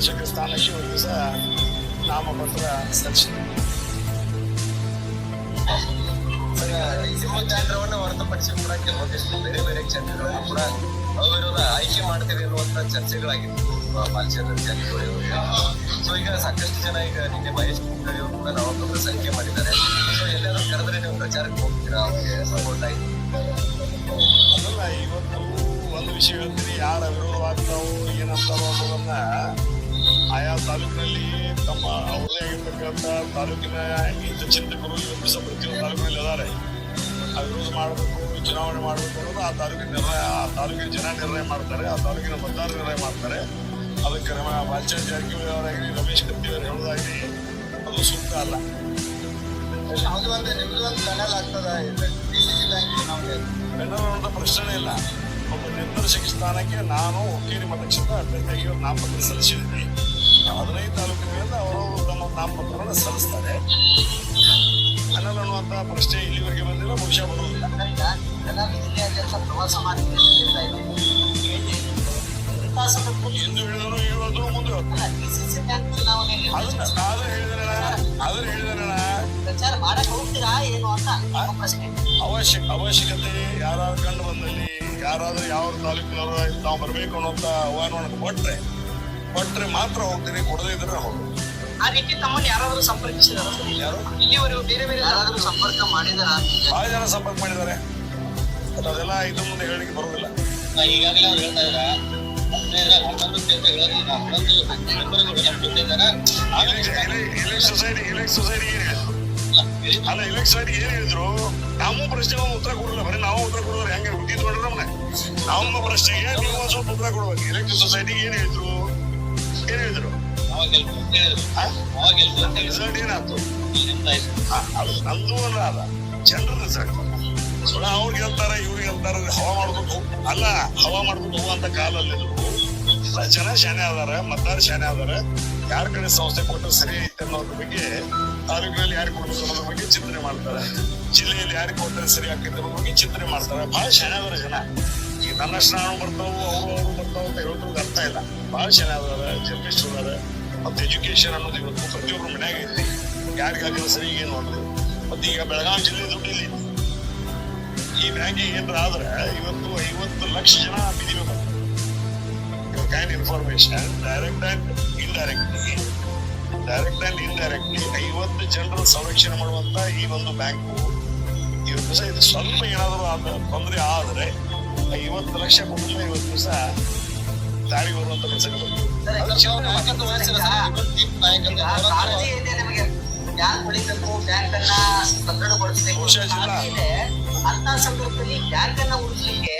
ಸ್ಥಾನಕ್ಕೆ ಒಂದು ದಿವಸ ನಾಮಪತ್ರ ಸಲ್ಲಿಸಿದೆ ಸಿಂಹಚಂದ್ರವನ್ನ ಹೊರತುಪಡಿಸಿ ಕೂಡ ಕೆಲವೊಂದಿಷ್ಟು ಬೇರೆ ಬೇರೆ ಕ್ಷೇತ್ರಗಳನ್ನು ಕೂಡ ಅವಿರೋಧ ಆಯ್ಕೆ ಮಾಡ್ತೇವೆ ಅನ್ನುವಂತ ಚರ್ಚೆಗಳಾಗಿತ್ತು ಜಾರಕಿಹೊಳಿ ಸೊ ಈಗ ಸಾಕಷ್ಟು ಜನ ಈಗ ನಿನ್ನೆ ಮಹೇಶ್ ಅವರು ಕೂಡ ನಾಮಪತ್ರ ಸಂಖ್ಯೆ ಮಾಡಿದ್ದಾರೆ. ಸೊ ಎಲ್ಲಾದ್ರೂ ಕರೆದ್ರೆ ನೀವು ಪ್ರಚಾರಕ್ಕೆ ಹೋಗ್ತೀರಾ? ಅವ್ರಿಗೆ ಸಪೋರ್ಟ್ ಆಗಿ ಇವತ್ತು ಒಂದು ವಿಷಯ ಹೇಳ್ತೀನಿ. ಯಾರ ವಿರೋಧವಾಗ್ತಾವು ಏನಂತಾರೋ ಅನ್ನೋದನ್ನ ಆಯಾ ತಾಲೂಕಿನಲ್ಲಿ ತಮ್ಮ ಅವರದೇ ಆಗಿರ್ತಕ್ಕಂಥ ತಾಲೂಕಿನ ಹಿತ ಚಿಂತಕರು ಇವತ್ತು ಪ್ರತಿಯೊಂದು ತಾಲೂಕಿನಲ್ಲಿ ಇದ್ದಾರೆ. ಅಭಿವೃದ್ಧಿ ವಿರೋಧ ಮಾಡಬೇಕು ಚುನಾವಣೆ ಮಾಡಬೇಕು ಅನ್ನೋದು ಆ ತಾಲೂಕಿನ ನಿರ್ಣಯ ಆ ತಾಲೂಕಿನ ಜನ ನಿರ್ಣಯ ಮಾಡ್ತಾರೆ ಆ ತಾಲೂಕಿನ ಮತದಾರ ನಿರ್ಣಯ ಮಾಡ್ತಾರೆ. ಅದಕ್ಕೆ ನಮ್ಮ ಬಾಲಚಂದ್ರ ಜಾರಕಿಹೊಳಿ ಅವರಾಗಲಿ ರಮೇಶ್ ಕತ್ತಿ ಅವರು ಹೇಳೋದಾಗಲಿ ಅದು ಸೂಕ್ತ ಅಲ್ಲ. ಅನ್ನೋದಂತ ಪ್ರಶ್ನೆ ಇಲ್ಲ. ಒಬ್ಬ ನಿರ್ದೇಶಕ ಸ್ಥಾನಕ್ಕೆ ನಾನು ಹುಕ್ಕೇರಿ ಮತಕ್ಷೇತ್ರ ಅಭ್ಯರ್ಥಿಯಾಗಿ ನಾಮಪತ್ರ ಸಲ್ಲಿಸಿದ್ದೀನಿ ಹದಿನೈದು ತಾಲೂಕಿನಿಂದ ಅವರವರು ತಮ್ಮ ನಾಮಪತ್ರವನ್ನು ಸಲ್ಲಿಸ್ತಾರೆ. ಅನ್ನೋದು ಅನ್ನುವಂಥ ಪ್ರಶ್ನೆ ಇಲ್ಲಿವರೆಗೆ ಬಂದಿಲ್ಲ ಬಹುಶಃ ಬರುವುದಿಲ್ಲ. ಎಂದು ಹೇಳಿದ್ರು ಮುಂದೆ ಆದ್ರೆ ಹೇಳಿದಾರಣ ಆದ್ರೆ ಹೇಳಿದಾರಣ ಅವಶ್ಯಕ ಅವಶ್ಯಕತೆ ಯಾರಾದ್ರೂ ಕಂಡು ಬಂದಲ್ಲಿ ಯಾರಾದ್ರೂ ಯಾವ ತಾಲೂಕಿನವರು ತಾವು ಬರಬೇಕು ಅನ್ನೋಂಥ ಆಹ್ವಾನವನ್ನು ಕೊಟ್ರೆ ಕೊಟ್ರೆ ಮಾತ್ರ ಹೋಗ್ತೀನಿ ಕೊಡದೇ ಇದ್ರೆ ಹೋಗ್ತೀನಿ ಆ ರೀತಿ ತಮ್ಮನ್ನು ಯಾರಾದ್ರೂ ಸಂಪರ್ಕಿಸಿದಾರ? ಯಾರು? ಇಲ್ಲಿವರೆಗೂ ಬೇರೆ ಬೇರೆ ಯಾರಾದ್ರೂ ಸಂಪರ್ಕ ಮಾಡಿದಾರ? ಬಹಳ ಜನ ಸಂಪರ್ಕ ಮಾಡಿದ್ದಾರೆ. ಬಟ್ ಅದೆಲ್ಲ ಇದು ಮುಂದೆ ಹೇಳಿಕೆ ಬರೋದಿಲ್ಲ ಈಗಾಗಲೇ ಅವ್ರು ಹೇಳ್ತಾ ಇದಾರೆ? ಹನ್ನೊಂದು ಕ್ಷೇತ್ರಗಳಲ್ಲಿ ಹನ್ನೊಂದು ಸೊಸೈಟಿ ಎಲೆಕ್ಟ್ ಸೊಸೈಟಿ ಏನ್ ಹೇಳಿದ್ರು? ಅಲ್ಲ ಇಲೆಕ್ಟ್ ಸೊಸೈಟಿ ಏನ್ ಹೇಳಿದ್ರು? ನಾವು ಪ್ರಶ್ನೆಗೆ ಉತ್ತರ ಕೊಡಲ್ಲ ಬರೀ ನಾವು ಉತ್ತರ ಕೊಡೋದ್ರೆ ಹೆಂಗೆ? ಹುಟ್ಟಿದ್ ನೋಡ್ರಿ ನಮ್ಮನೆ ನಮ್ಮ ಪ್ರಶ್ನೆಗೆ ನೀವು ಒಂದ್ ಸ್ವಲ್ಪ ಉತ್ತರ ಕೊಡ್ಬೇಕು. ಇಲೆಕ್ಟ್ ಸೊಸೈಟಿಗೆ ಏನ್ ಹೇಳಿದ್ರು? ಹೇಳಿದ್ರು ರಿಸಲ್ಟ್ ಏನಾಯ್ತು? ಅದು ನಂದು ಅಲ್ಲ ಅದ. ಜನರ ರಿಸಲ್ಟ್ ಸುಳ ಅವ್ರಿಗೆ ಹೇಳ್ತಾರೆ, ಇವ್ರಿಗೆ ಹೇಳ್ತಾರೆ, ಹವಾ ಮಾಡ್ಕೊಂಡು ಅಲ್ಲ, ಹವಾ ಮಾಡ್ಕೊಂಡು ಹೋಗುವಂತ ಕಾಲಲ್ಲಿ ಜನ ಶಾನೆ ಅದಾರ ಮತದಾರ ಶಾನೆ ಅದಾರ ಯಾರ ಕಡೆ ಸಂಸ್ಥೆ ಕೊಟ್ಟರೆ ಸರಿ ಐತೆ ಅನ್ನೋದ್ರ ಬಗ್ಗೆ ತಾಲೂಕಿನಲ್ಲಿ ಯಾರು ಕೊಟ್ಟರು ಅನ್ನೋದ್ರ ಬಗ್ಗೆ ಚಿಂತನೆ ಮಾಡ್ತಾರೆ. ಜಿಲ್ಲೆಯಲ್ಲಿ ಯಾರು ಕೊಟ್ಟರೆ ಸರಿ ಆಗ್ತೈತೆ ಅನ್ನೋದ್ರ ಬಗ್ಗೆ ಚಿಂತನೆ ಮಾಡ್ತಾರೆ. ಬಹಳ ಶಾನೆ ಅದಾರ ಜನ. ಈ ನನ್ನಷ್ಟು ನಾನು ಬರ್ತಾವು ಅವರು ಅವರು ಅರ್ಥ ಇಲ್ಲ. ಬಹಳ ಜನ ಜರ್ನಲಿಸ್ಟ್ ಅದಾರ. ಮತ್ತೆ ಎಜುಕೇಶನ್ ಅನ್ನೋದು ಇವತ್ತು ಪ್ರತಿಯೊಬ್ಬರ ಮನ್ಯಾಗ ಐತಿ. ಯಾರಿಗಾಗಿಲ್ಲ ಸರಿ ಏನು ಅನ್ನೋದು ಮತ್ತೆ ಈಗ ಬೆಳಗಾವಿ ಜಿಲ್ಲೆ ದುಡ್ಡು ಇಲ್ಲಿ ಈ ಬ್ಯಾಂಕಿಗೆ ಏನಾರ ಆದ್ರೆ ಇವತ್ತು ಐವತ್ತು ಲಕ್ಷ ಜನ ಬಿದಿವೆ can information direct and indirectly direct and indirectly ಐವತ್ತು ಜನರ ಸಂರಕ್ಷಣೆ ಮಾಡುವಂತ ಈ ಒಂದು ಬ್ಯಾಂಕು ಇವತ್ತು ಸಹ ಇದು ಸ್ವಲ್ಪ ಏನಾದರೂ ಆದ ತೊಂದರೆ ಆದರೆ ಐವತ್ತು ಲಕ್ಷ ಕುಟುಂಬ ಇವತ್ತು ದಿವಸ ದಾರಿ ಬರುವಂತ ಕೆಲಸಗಳು ಅದು ಬಹುಶಃ ಇದೆ. ಅಂತ ಸಂದರ್ಭದಲ್ಲಿ ಬ್ಯಾಂಕ್ ಅನ್ನ ಉಳಿಸ್ಲಿಕ್ಕೆ